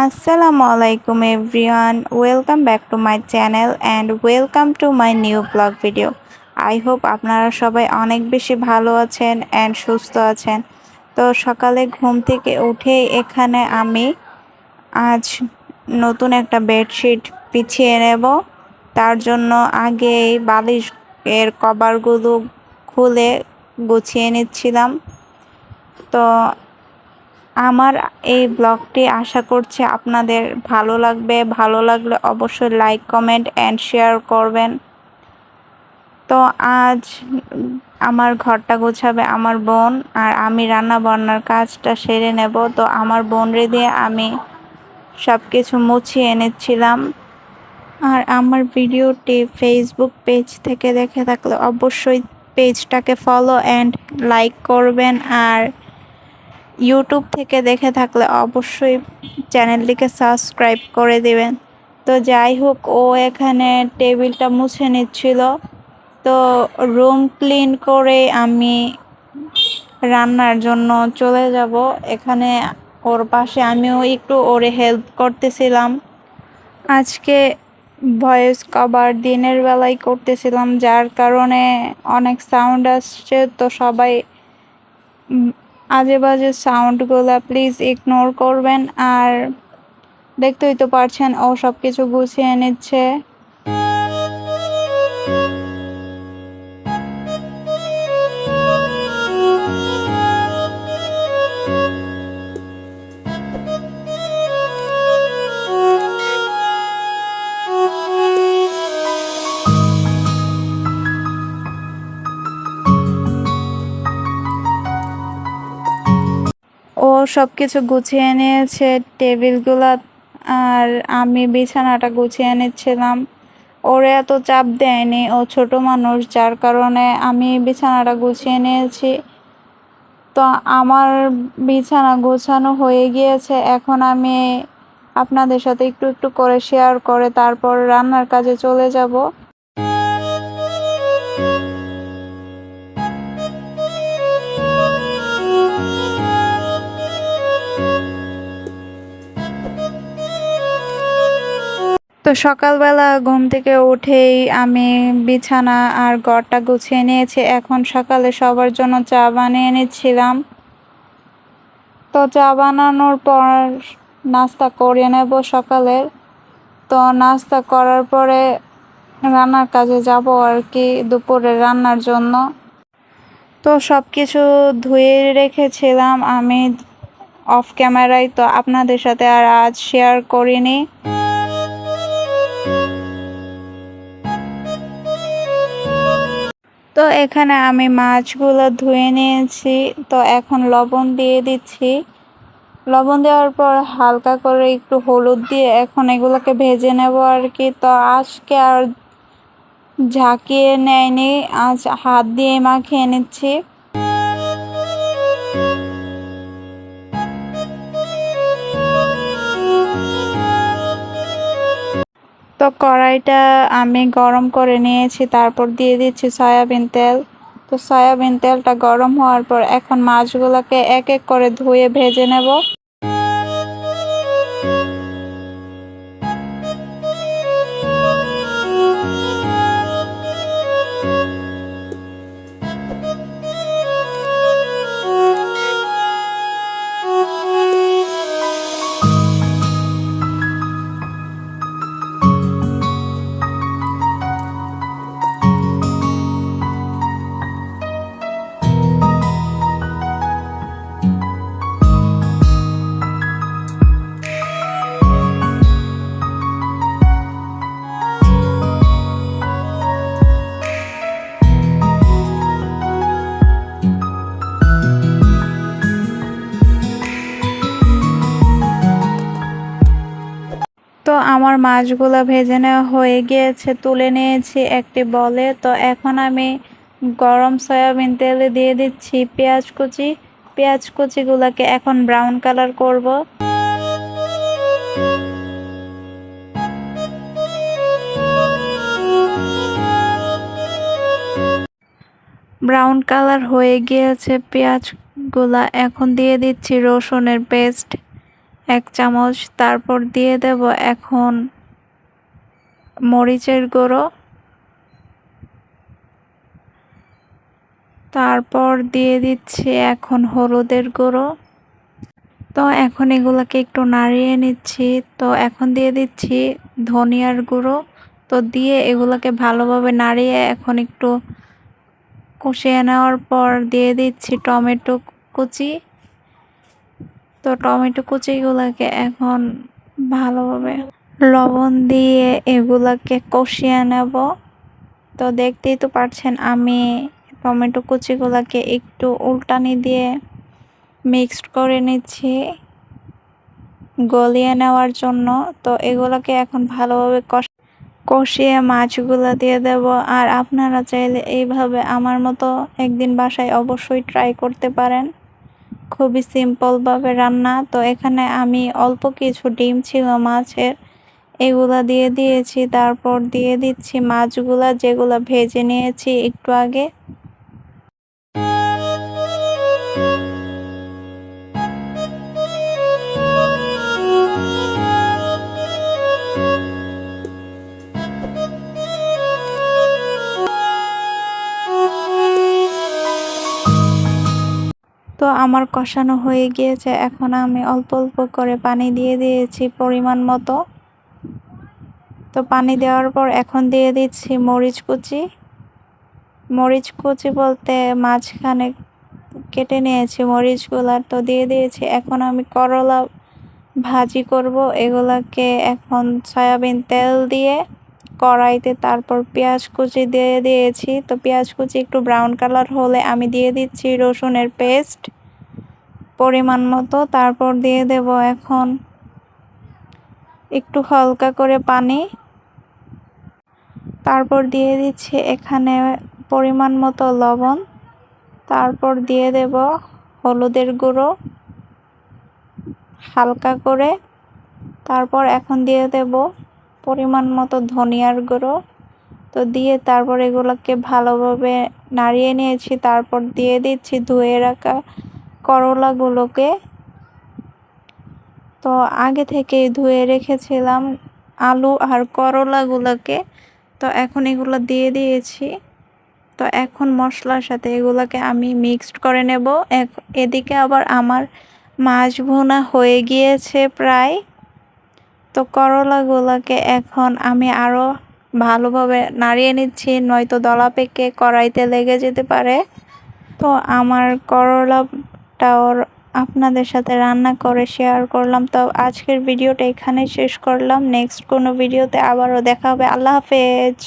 আসসালামু আলাইকুম everyone welcome back to my channel and welcome to my new blog video I hope আপনারা সবাই অনেক বেশি ভালো আছেন অ্যান্ড সুস্থ আছেন। তো সকালে ঘুম থেকে উঠে এখানে আমি আজ নতুন একটা বেডশিট পিছিয়ে নেব। তার জন্য আগে এই বালিশ এর কভারগুলো খুলে গুছিয়ে নিচ্ছিলাম। তো আমার এই ব্লগটি আশা করছি আপনাদের ভালো লাগবে। ভালো লাগলে অবশ্যই লাইক কমেন্ট অ্যান্ড শেয়ার করবেন। তো আজ আমার ঘরটা গোছাবে আমার বোন আর আমি রান্না বান্নার কাজটা সেরে নেব। তো আমার বোনরে দিয়ে আমি সব কিছু মুছিয়ে এনেছিলাম আর আমার ভিডিওটি ফেসবুক পেজ থেকে দেখে থাকলে অবশ্যই পেজটাকে ফলো অ্যান্ড লাইক করবেন। আর ইউটিউব থেকে দেখে থাকলে অবশ্যই চ্যানেলটিকে সাবস্ক্রাইব করে দেবেন। তো যাই হোক, ও এখানে টেবিলটা মুছে নিচ্ছিল। তো রুম ক্লিন করে আমি রান্নার জন্য চলে যাব। এখানে ওর পাশে আমিও একটু ওরে হেল্প করতেছিলাম। আজকে ভয়েস কভার দিনের বেলায় করতেছিলাম, যার কারণে অনেক সাউন্ড আসছে। তো সবাই আজে বাজে সাউন্ডগুলো প্লিজ ইগনোর করবেন আর দেখতেই তো পারছেন ও সব কিছু গুছিয়ে নিচ্ছে। সব কিছু গুছিয়ে নিয়েছে, টেবিলগুলো আর আমি বিছানাটা গুছিয়ে নিচ্ছিলাম। ওরে এত চাপ দেয়নি ও ছোট মানুষ, যার কারণে আমি বিছানাটা গুছিয়ে নিয়েছি। তো আমার বিছানা গোছানো হয়ে গিয়েছে, এখন আমি আপনাদের সাথে একটু একটু করে শেয়ার করে তারপর রান্নার কাজে চলে যাব। তো সকালবেলা ঘুম থেকে উঠেই আমি বিছানা আর ঘরটা গুছিয়ে নিয়েছি। এখন সকালে সবার জন্য চা বানিয়ে নিচ্ছিলাম। তো চা বানানোর পর নাস্তা করে নেব সকালের তো নাস্তা করার পরে রান্নার কাজে যাব আর কি দুপুরে রান্নার জন্য। তো সব কিছু ধুয়ে রেখেছিলাম। আমি অফ ক্যামেরায় তো আপনাদের সাথে আর আজ শেয়ার করিনি। এখানে আমি মাছগুলো ধুয়ে নিয়েছি। তো এখন লবণ দিয়ে দিচ্ছি। লবণ দেওয়ার পর হালকা করে একটু হলুদ দিয়ে এখন এগুলোকে ভেজে নেব আর কি। তো আজকে আর ঝাঁকিয়ে নেয়নি। আজ হাত দিয়ে মাখিয়ে নিচ্ছি। তো কড়াইটা আমি গরম করে নিয়েছি, তারপর দিয়ে দিচ্ছি সয়াবিন তেল। তো সয়াবিন তেলটা গরম হওয়ার পর এখন মাছগুলোকে এক এক করে ধুয়ে ভেজে নেব। আমার মাছগুলো ভেজে নেওয়া হয়ে গিয়েছে, তুলে নিয়েছি একটি বলে। তো এখন আমি গরম সয়াবিন তেলে দিয়ে দিচ্ছি পেঁয়াজ কুচি। পেঁয়াজ কুচিগুলোকে এখন ব্রাউন কালার করব। ব্রাউন কালার হয়ে গিয়েছে পেঁয়াজগুলা। এখন দিয়ে দিচ্ছি রসুনের পেস্ট। এক চামচ, তারপর দিয়ে দেব এখন মরিচের গুঁড়ো। তারপর দিয়ে দিচ্ছি এখন হলুদের গুঁড়ো। তো এখন এগুলোকে একটু নাড়িয়ে নিচ্ছি। তো এখন দিয়ে দিচ্ছি ধনিয়ার গুঁড়ো। তো দিয়ে এগুলোকে ভালোভাবে নাড়িয়ে এখন একটু কষিয়ে নেওয়ার পর দিয়ে দিচ্ছি টমেটো কুচি। তো টমেটো কুচিগুলোকে এখন ভালোভাবে লবণ দিয়ে এগুলোকে কষিয়ে নেব। তো দেখতেই তো পারছেন, আমি টমেটো কুচিগুলোকে একটু উল্টানি দিয়ে মিক্সড করে নিচ্ছি গলিয়ে নেওয়ার জন্য। তো এগুলোকে এখন ভালোভাবে কষ, কষিয়ে মাছগুলো দিয়ে দেব। আর আপনারা চাইলে এইভাবে আমার মতো একদিন বাসায় অবশ্যই ট্রাই করতে পারেন। খুবই সিম্পলভাবে রান্না। তো এখানে আমি অল্প কিছু ডিম ছিল মাছের। এগুলা দিয়ে দিয়েছি, তারপর দিয়ে দিচ্ছি মাছগুলা যেগুলো ভেজে নিয়েছি একটু আগে। আমার কষানো হয়ে গিয়েছে। এখন আমি অল্প অল্প করে পানি দিয়ে দিয়েছি পরিমাণ মতো। তো পানি দেওয়ার পর এখন দিয়ে দিচ্ছি মরিচ কুচি। মরিচ কুচি বলতে মাঝখানে কেটে নিয়েছি মরিচগুলা। তো দিয়ে দিয়েছি। এখন আমি করলা ভাজি করব। এগুলাকে এখন সয়াবিন তেল দিয়ে কড়াইতে তারপর পেঁয়াজ কুচি দিয়ে দিয়েছি। তো পেঁয়াজ কুচি একটু ব্রাউন কালার হলে আমি দিয়ে দিচ্ছি রসুনের পেস্ট। পরিমাণ মতো, তারপর দিয়ে দেব এখন একটু হালকা করে পানি। তারপর দিয়ে দিচ্ছি এখানে পরিমাণ মতো লবণ। তারপর দিয়ে দেব হলুদের গুঁড়ো হালকা করে। তারপর এখন দিয়ে দেব পরিমাণ মতো ধনিয়ার গুঁড়ো। তো দিয়ে তারপর এগুলোকে ভালোভাবে নাড়িয়ে নিয়েছি, তারপর দিয়ে দিচ্ছি ধুয়ে রাখা করলাগুলোকে তো আগে থেকে ধুয়ে রেখেছিলাম আলু আর করলাগুলোকে। তো এখন এগুলো দিয়ে দিয়েছি। তো এখন মশলার সাথে এগুলোকে আমি মিক্সড করে নেব। এদিকে আবার আমার মাছ ভুনা হয়ে গিয়েছে প্রায়। তো করলাগুলোকে এখন আমি আরও ভালোভাবে নাড়িয়ে নিচ্ছি, নয়তো দলা পেকে কড়াইতে লেগে যেতে পারে। তো আমার করলাটাও আপনাদের সাথে রান্না করে শেয়ার করলাম। তো আজকের ভিডিওটা এখানেই শেষ করলাম। নেক্সট কোনো ভিডিওতে আবারও দেখা হবে। আল্লাহ হাফেজ।